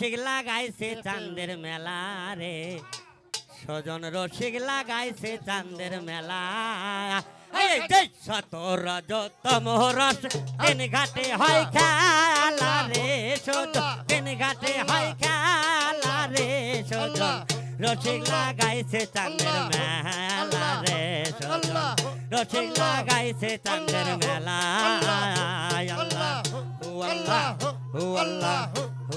ঠিক লাগাইছে চাঁদের মেলা রে। সজন রসিক লাগাইছে চাঁদের মেলা। শত রজতম রস, তিন ঘাটে হয় খেলা রে তিন ঘাটে হয় খেলা রে সজন রসিক লাগাইছে চাঁদের মেলা রে সজন রসিক লাগাইছে চাঁদের মেলা। আল্লাহ আল্লাহ হু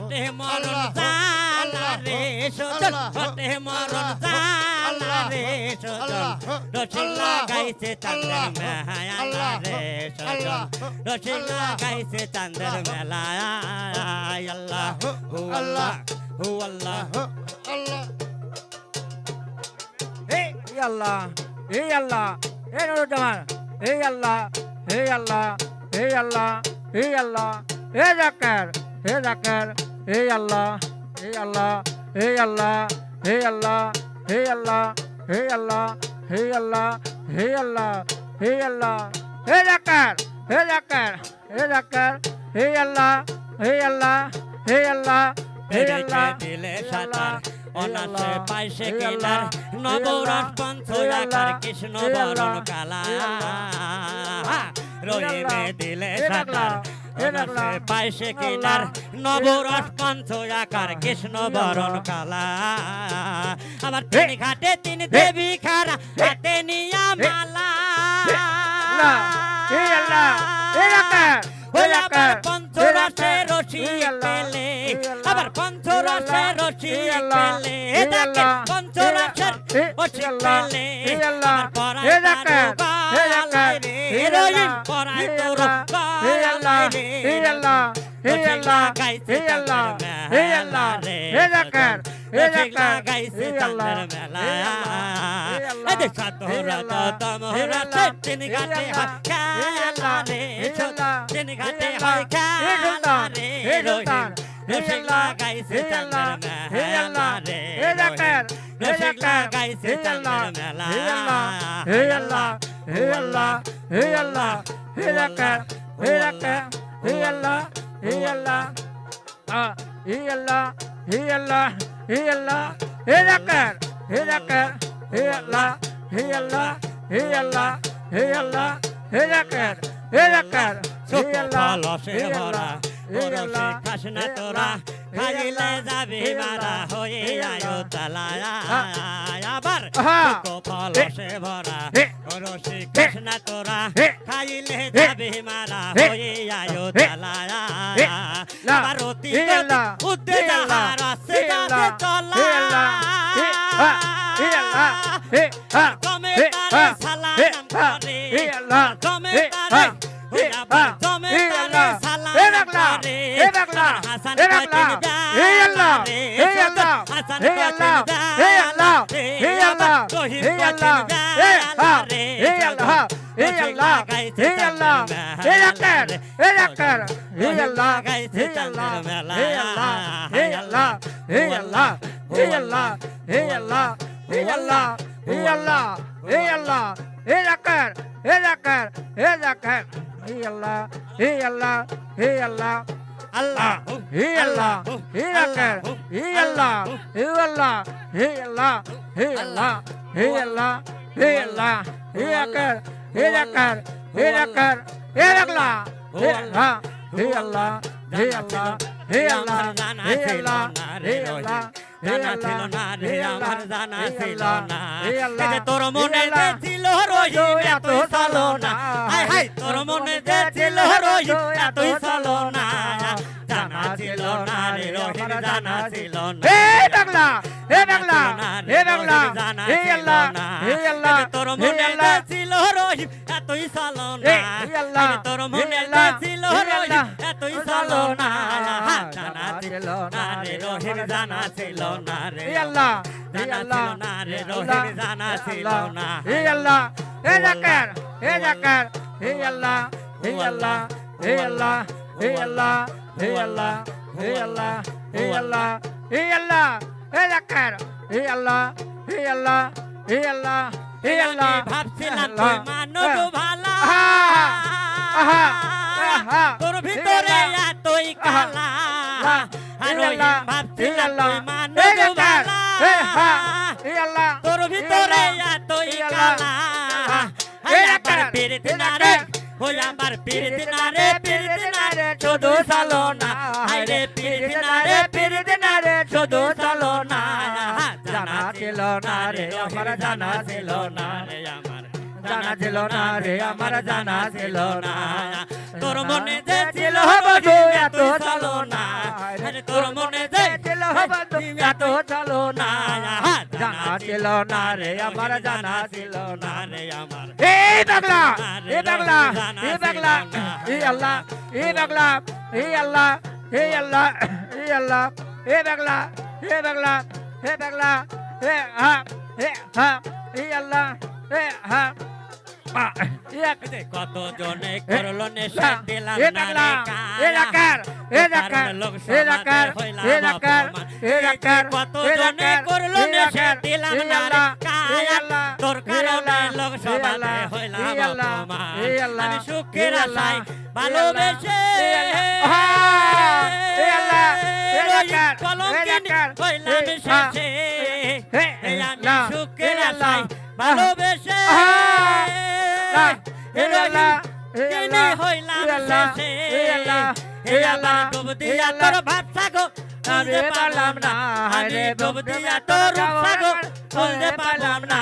হটে মরণ জালা রে সজল হটে মরণ জালা রে সজল রসিলা গাইছে চন্দ্র মেলা রে সজল রসিলা গাইছে চন্দ্র মেলা আল্লাহ হু আল্লাহ হু আল্লাহ। আল্লাহ হে আল্লাহ হে আল্লাহ হে নুরুজ্জামান হে আল্লাহ হে আল্লাহ হে আল্লাহ হে আল্লাহ হে জাকার হে জাকার এই আল্লাহ এই আল্লাহ এই আল্লাহ এই আল্লাহ এই আল্লাহ এই আল্লাহ এই আল্লাহ এই আল্লাহ এই আল্লাহ এই জাকার এই জাকার এই জাকার এই আল্লাহ এই আল্লাহ এই আল্লাহ পেরেছে আল্লাহ দিলে সাতার এই পাইছে কিনার নবরস পন্থ আল্লাহ, কৃষ্ণ বরণ কালা রহিমে দিলে সাতার পাইছে কিনার নবরস পন্থ আকার কৃষ্ণ বরণ কালা? আবার তিনি ঘাটে তিনি দেবী খারা হাতে নিয়া মালা। পন্থ রসি আল্লাহ, এই রসিক আল্লাহ, লাগাইছে এই আল্লাহ, চাঁদের এই আল্লাহ, মেলা রে, এই আকার, এই রসিক আকার, লাগাইছে এই চাঁদের আল্লাহ, মেলা। এই আল্লাহ, এই আল্লাহ, এই যে সাতহরা এই আল্লাহ, ততমহরা এই আল্লাহ, তিন এই ঘাটে আল্লাহ, হয় খেলা রে এই আল্লাহ, তিন এই ঘাটে আল্লাহ, হয় এই খেলা সুলতান, রে এই রহিম সুলতান, এই রসিক আল্লাহ, লাগাইছে এই চাঁদের আল্লাহ, এই মেলা আল্লাহ, রে এই জাকার, রহিম এই রসিক জাকার, লাগাইছে এই আল্লাহ, চাঁদের মেলা এই আল্লাহ, এই আল্লাহ, এই আল্লাহ, এই আল্লাহ, এই জাকার, এই জাকার, এই আল্লাহ, এই আল্লাহ, আহ, এই আল্লাহ, এই আল্লাহ, এই আল্লাহ, এই জাকার, এই জাকার, এই আল্লাহ, এই আল্লাহ, এই আল্লাহ, এই আল্লাহ, এই জাকার, এই জাকার, এই আল্লাহ, লসে এই ভরা আল্লাহ, এই ওরসে আল্লাহ, খাস না এই তোরা আল্লাহ, এই খাইলে আল্লাহ, যাবে এই মারা আল্লাহ, হয়ে এই আয়ো আল্লাহ। তালায় হ্যাঁ। আবার হ্যাঁ। লসে ভরা হে। ওরসে খাস না তোরা হে। খাইলে হে। যাবে মারা হে। হয়ে আয়ো হে। তালায় হে। লা। আবার অতি হে আল্লাহ, উদ্দে হে আল্লাহ হে আল্লাহ হে আল্লাহ হে আল্লাহ হে রাকার হে রাকার হে আল্লাহ হে আল্লাহ হে আল্লাহ হে আল্লাহ হে রাকার হে রাকার হে আল্লাহ হে আল্লাহ হে আল্লাহ ভাগিলে যাবে বারা হয়ে আয়ো তালায়া আবার কপাল সে ভরা। রসি কৃষ্ণ তোরা খাইলে যাবে মারা হয়ে আয়ো তালায়া পার্বতী উদ্দেলা রসে যাবে চলা। তমে তারা সালাম করে। তমে তারা তমে হে বেলা হে আল্লাহ, হে আল্লাহ, হে আল্লাহ, হে আল্লাহ, হে আল্লাহ, হে আল্লাহ, হে হা, রে, হে আল্লাহ, হে আল্লাহ, হে আল্লাহ, হে মেলা আকার, রে, হে আকার, হে আল্লাহ, হে আল্লাহ। হে আল্লাহ, হে আল্লাহ, হে আল্লাহ, হে আল্লাহ, হে আল্লাহ, হে আল্লাহ, হে আল্লাহ, হে আল্লাহ, হে আকার, হে আকার, হে আকার, হে আল্লাহ, হে আল্লাহ, হে আল্লাহ, আল্লাহ হে আল্লাহ, হে আকার, হে আল্লাহ, হে আল্লাহ, হে আল্লাহ, হে আল্লাহ, হে আল্লাহ, হে আল্লাহ, হে আকার, হে আকার, হে আকার, হে আল্লাহ, হে আল্লাহ, হে আল্লাহ, হে আল্লাহ, হে আল্লাহ, হে আল্লাহ, হে আল্লাহ, জানা ছিল না রে আমার জানা ছিল না তোর মনে ছিল রহিম এতই চলো না জানা ছিল না হে বাংলা হে বাংলা হে বাংলা হে আল্লাহ হে আল্লাহ তোর মনে ছিল রহিম এতই সালো না হে আল্লাহ তোর মনে ছিল রহিম এতই সালো না জানা ছিল না রে রহিম জানা ছিল না রে হে আল্লাহ হে আল্লাহ না রে রহিম জানা ছিল না হে আল্লাহ হে জাকার হে জাকার হে আল্লাহ হে আল্লাহ হে আল্লাহ হে আল্লাহ হে আল্লাহ হে আল্লাহ হে আল্লাহ হে আল্লাহ হে জাকার হে আল্লাহ হে আল্লাহ তুই মানব ভালা? তোর ভিতরে এতই কালা। ভাবছিলাম তুই মানব ভালা। তোর ভিতরে এতই কালা। পীর দিনারে হই আমার পীর দিনারে পীর দিনারে চোদ্দ সালো না। না রে আমার জানা ছিল না রে আমার জানা ছিল না রে আমার জানা ছিল না তোর মনে যে ছিল বধু এত সালো না। তোর মনে যে ছিল বধু এত সালো না। জানা ছিল না রে আমার জানা ছিল না রে আমার হে বাংলা হে বাংলা হে বাংলা হে আল্লাহ হে বাংলা হে আল্লাহ হে আল্লাহ হে আল্লাহ হে বাংলা হে বাংলা হে বাংলা হে হা হে হা হে আল্লাহ হে হা কত জনে করল নেশা দিলাম না রে কার হে ডাকার হে ডাকার হে ডাকার হে ডাকার কত জনে করল নেশা দিলাম না রে কার তোর কারণে লোক সবালে হইলাম অপমান আমি সুখের আশায় ভালোবেসে হে আল্লাহ হে ডাকার হে ডাকার হইলাম শেষে হে আল্লাহ ভালোবেসে। হে হে আল্লাহ হে আল্লাহ হে তুলতে পারলাম না, আমি ডুব দিয়া তোর গো, তুলতে পারলাম না।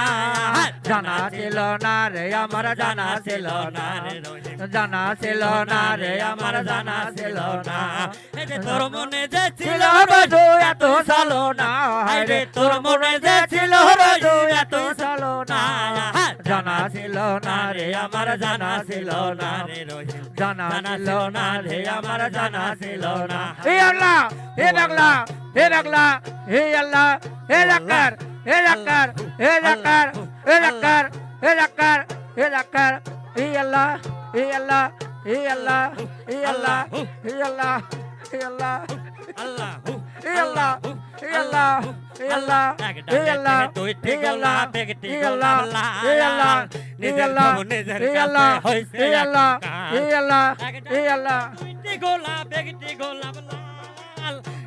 জানা ছিল না রে আমার জানা ছিল না। রে জানা ছিল না রে আমার জানা ছিল না। তোর মনে যে ছিল বধু এত সালো না। রে তোর মনে যে ছিল রজু এত সালো না। জানা ছিল না রে আমার জানা ছিল না রে রহিম। জানা ছিল না রে আমার জানা ছিল না। হে হে আল্লাহ হে বাংলা হে বাংলা হে আল্লাহ হে জাকার হে জাকার হে জাকার হে জাকার হে জাকার হে জাকার হে আল্লাহ হে আল্লাহ হে আল্লাহ হে আল্লাহ হে আল্লাহ হে আল্লাহ। আল্লাহ।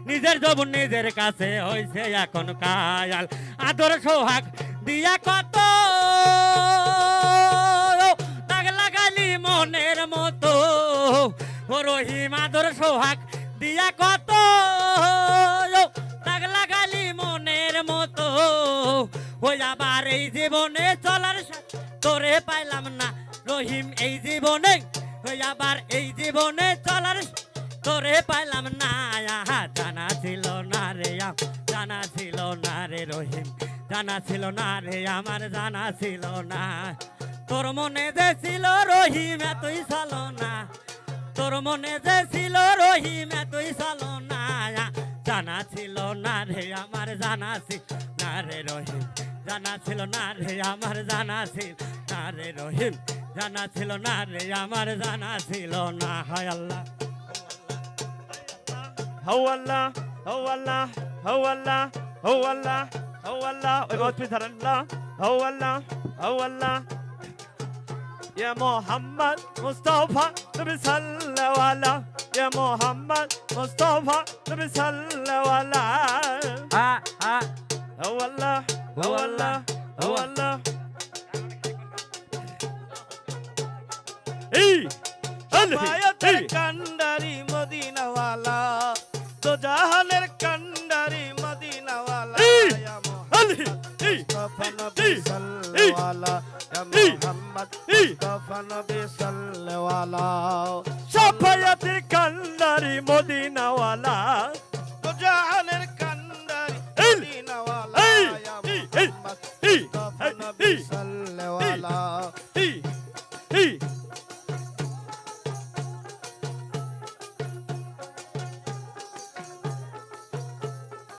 নিজের জবন নিজের কাছে হয়েছে এখন কায়াল আদর সোহাগ দিয়া কত দাগ লাগালি মনের মতো রহিম আদর সোহাগ দিয়া কত ওই এই জীবনে চলার তোরে পাইলাম না রহিম এই জীবনে। ওই আবার এই জীবনে চলার তোরে পাইলাম না। আহা, জানা ছিল না রে জানা ছিল না রে রহিম। জানা ছিল না রে আমার জানা ছিল না। তোর মনে যে ছিল রহিম এতই সালো না। তোর মনে যে ছিল রহিম এতই সালো না। জানা ছিল না রে আমার জানা ছিল না রে রহিম। জানা ছিল না রে আমার জানা ছিল না রে রহিম জানা ছিল না রে আমার জানা ছিল না হায় আল্লাহ هو الله هو الله هو الله هو الله هو الله ويقعد في ثر الله هو الله هو الله يا محمد مصطفى نبي صلى ولا يا محمد مصطفى نبي صلى ولا হা হা هو الله ও আল্লাহ ও আল্লাহ এই আল্লাহ কান্ডারি মদিনাওয়ালা তো জাহানের কান্ডারি মদিনাওয়ালা ইয়া মুহাম্মদ মুস্তাফা নবী সাল্লাল্লাহু আলাইহি মুহাম্মদ মুস্তাফা নবী সাল্লাল্লাহু সাফায়াতের কান্ডারি মদিনাওয়ালা তো জাহান নবী সাল্লাল্লাহু এই,